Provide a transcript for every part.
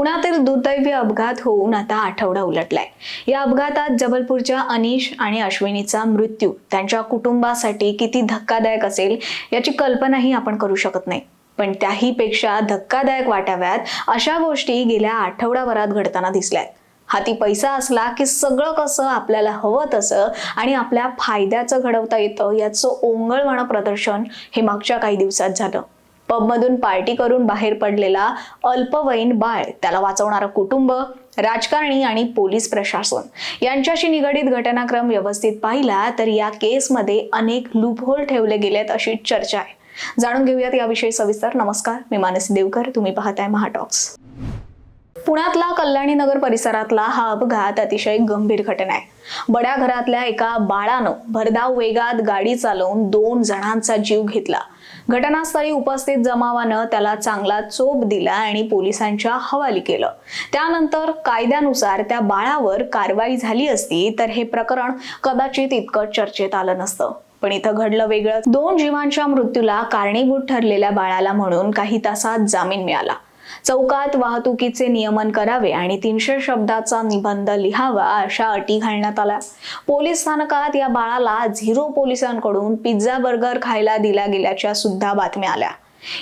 पुण्यातील दुर्दैवी अपघात होऊन आता आठवडा उलटलाय. या अपघातात जबलपूरच्या अनिश आणि अश्विनीचा मृत्यू त्यांच्या कुटुंबासाठी किती धक्कादायक असेल याची कल्पनाही आपण करू शकत नाही. पण त्याही पेक्षा धक्कादायक वाटाव्यात अशा गोष्टी गेल्या आठवडाभरात घडताना दिसल्यात. हाती पैसा असला की सगळं कसं आपल्याला हवं तसं आणि आपल्या फायद्याचं घडवता येतं याचं ओंगळवाणं प्रदर्शन हे मागच्या काही दिवसात झालं. पबमधून पार्टी करून बाहेर पडलेला अल्पवयीन बाळ त्याला वाचवणारं कुटुंब राजकारणी आणि पोलीस प्रशासन यांच्याशी निगडीत घटनाक्रम व्यवस्थित पाहिला तर या केसमध्ये अनेक लूपहोल ठेवले गेलेत अशी चर्चा आहे. जाणून घेऊयात याविषयी सविस्तर. नमस्कार मी मानसी देवकर. तुम्ही पाहताय महाटॉक्स पुण्यातला कल्याणी नगर परिसरातला हा अपघात अतिशय गंभीर घटना आहे. बड्या घरातल्या एका बाळानं भरधाव वेगात गाडी चालवून दोन जणांचा जीव घेतला. घटनास्थळी उपस्थित जमावानं त्याला चांगला चोप दिला आणि पोलिसांच्या हवाली केलं. त्यानंतर कायद्यानुसार त्या बाळावर कारवाई झाली असती तर हे प्रकरण कदाचित इतकं चर्चेत आलं नसतं. पण इथं घडलं वेगळं दोन जीवांच्या मृत्यूला कारणीभूत ठरलेल्या बाळाला म्हणून काही तासात जामीन मिळाला. चौकात वाहतुकीचे नियमन करावे आणि तीनशे शब्दाचा निबंध लिहावा अशा अटी घालण्यात आल्या. पोलीस स्थानकात या बाळाला झिरो पोलिसांकडून पिझ्झा बर्गर खायला दिल्या गेल्याच्या सुद्धा बातम्या आल्या.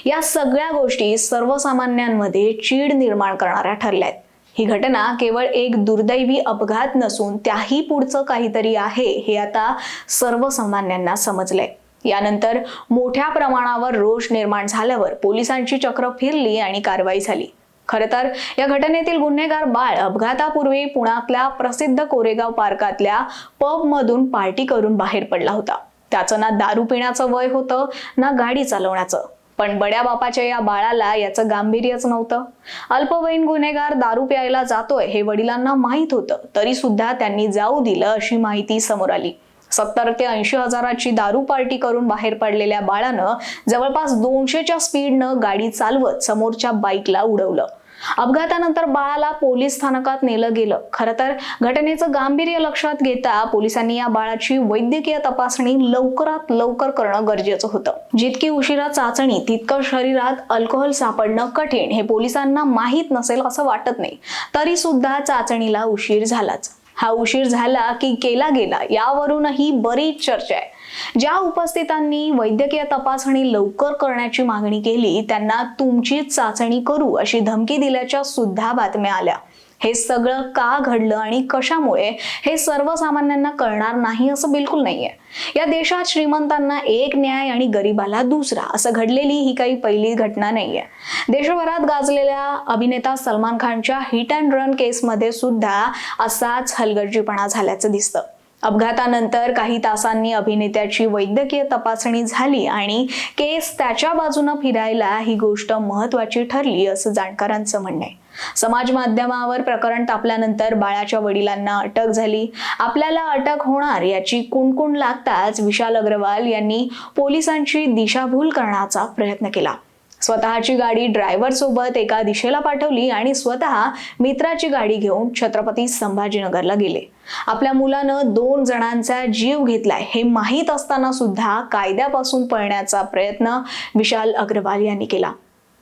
या सगळ्या गोष्टी सर्वसामान्यांमध्ये चीड निर्माण करणाऱ्या ठरल्या आहेत ही घटना केवळ एक दुर्दैवी अपघात नसून त्याही पुढचं काहीतरी आहे हे आता सर्वसामान्यांना समजलंय. यानंतर मोठ्या प्रमाणावर रोष निर्माण झाल्यावर पोलिसांची चक्र फिरली आणि कारवाई झाली. खर तर या घटनेतील गुन्हेगार बाळ अपघातापूर्वी पुण्यातल्या प्रसिद्ध कोरेगाव पार्कातल्या पब मधून पार्टी करून बाहेर पडला होता. त्याचं ना दारू पिण्याचं वय होतं ना गाडी चालवण्याचं. पण बड्या बापाच्या या बाळाला याचं गांभीर्यच नव्हतं. अल्पवयीन गुन्हेगार दारू प्यायला जातोय हे वडिलांना माहीत होतं तरी सुद्धा त्यांनी जाऊ दिलं अशी माहिती समोर आली. सत्तर ते ऐंशी हजाराची दारू पार्टी करून बाहेर पडलेल्या बाळानं जवळपास दोनशेच्या स्पीडनं गाडी चालवत समोरच्या बाईकला उडवलं. अपघातानंतर बाळाला पोलीस स्थानकात नेलं गेलं. खरं तर घटनेचं गांभीर्य लक्षात घेता पोलिसांनी या बाळाची वैद्यकीय तपासणी लवकरात लवकर करणं गरजेचं होतं. जितकी उशिरा चाचणी तितकं शरीरात अल्कोहोल सापडणं कठीण हे पोलिसांना माहीत नसेल असं वाटत नाही. तरी सुद्धा चाचणीला उशीर झालाच. हा उशीर झाला की केला गेला यावरूनही बरीच चर्चा आहे. ज्या उपस्थितांनी वैद्यकीय तपासणी लवकर करण्याची मागणी केली त्यांना तुमची चाचणी करू अशी धमकी दिल्याच्या सुद्धा बातम्या आल्या. हे सगळं का घडलं आणि कशामुळे हे सर्वसामान्यांना कळणार नाही असं बिलकुल नाहीये. या देशात श्रीमंतांना एक न्याय आणि गरिबाला दुसरा असं घडलेली ही काही पहिली घटना नाहीये. देशभरात गाजलेल्या अभिनेता सलमान खानच्या हिट अँड रन केसमध्ये सुद्धा असाच हलगर्जीपणा झाल्याचं दिसतं. अपघातानंतर काही तासांनी अभिनेत्याची वैद्यकीय तपासणी झाली आणि केस त्याच्या बाजूनं फिरायला ही गोष्ट महत्वाची ठरली असं जाणकारांचं म्हणणं आहे. समाज माध्यमावर प्रकरण तापल्यानंतर बाळाच्या वडिलांना अटक झाली. आपल्याला अटक होणार याची कुणकुण लागताच विशाल अग्रवाल यांनी पोलिसांची दिशाभूल करण्याचा प्रयत्न केला. स्वतःची गाडी ड्रायव्हर सोबत एका दिशेला पाठवली आणि स्वतः मित्राची गाडी घेऊन छत्रपती संभाजीनगरला गेले. आपल्या मुलानं दोन जणांचा जीव घेतलाय हे माहीत असताना सुद्धा कायद्यापासून पळण्याचा प्रयत्न विशाल अग्रवाल यांनी केला.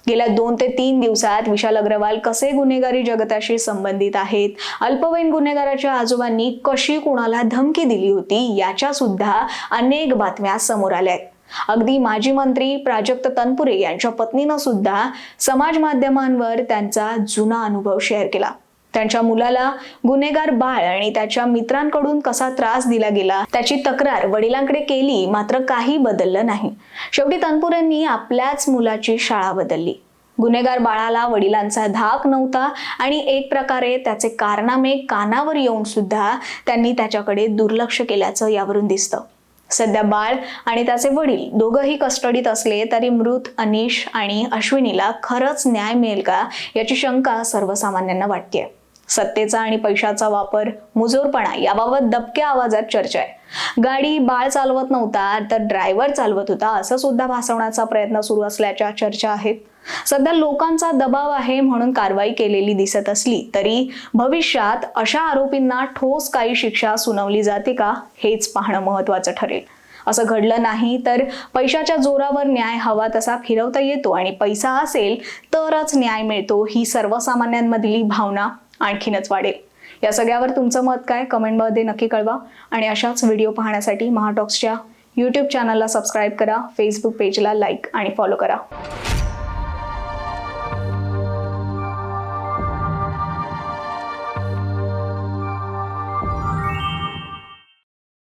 गेल्या दोन ते तीन दिवसात विशाल अग्रवाल कसे गुन्हेगारी जगताशी संबंधित आहेत अल्पवयीन गुन्हेगाराच्या आजोबांनी कशी कुणाला धमकी दिली होती याच्या सुद्धा अनेक बातम्या समोर आल्या आहेत. अगदी माजी मंत्री प्राजक्त तनपुरे यांच्या पत्नीनं सुद्धा समाज माध्यमांवर त्यांचा जुना अनुभव शेअर केला. त्यांच्या मुलाला गुन्हेगार बाळ आणि त्याच्या मित्रांकडून कसा त्रास दिला गेला त्याची तक्रार वडिलांकडे केली मात्र काही बदललं नाही. शेवटी तनपुरेंनी आपल्याच मुलाची शाळा बदलली. गुन्हेगार बाळाला वडिलांचा धाक नव्हता आणि एक प्रकारे त्याचे कारनामे कानावर येऊन सुद्धा त्यांनी त्याच्याकडे दुर्लक्ष केल्याचं यावरून दिसतं. सध्या बाळ आणि त्याचे वडील दोघंही कस्टडीत असले तरी मृत अनिश आणि अश्विनीला खरंच न्याय मिळेल का याची शंका सर्वसामान्यांना वाटते सत्तेचा आणि पैशाचा वापर मुजोरपणा याबाबत दबक्या आवाजात चर्चा आहे. गाडी बाळ चालवत नव्हता तर ड्रायव्हर चालवत होता असं सुद्धा भासवण्याचा प्रयत्न सुरू असल्याच्या चर्चा आहेत. सध्या लोकांचा दबाव आहे म्हणून कारवाई केलेली दिसत असली तरी भविष्यात अशा आरोपींना ठोस काही शिक्षा सुनावली जाते का हेच पाहणं महत्वाचं ठरेल. असं घडलं नाही तर पैशाच्या जोरावर न्याय हवा तसा फिरवता येतो आणि पैसा असेल तरच न्याय मिळतो ही सर्वसामान्यांमधली भावना आणखीनच वाढेल. या सगळ्यावर तुमचं मत काय? कमेंटमध्ये नक्की कळवा. आणि अशाच व्हिडिओ पाहण्यासाठी महाटॉक्सच्या यूट्यूब चॅनलला सबस्क्राईब करा फेसबुक पेजला लाईक आणि फॉलो करा.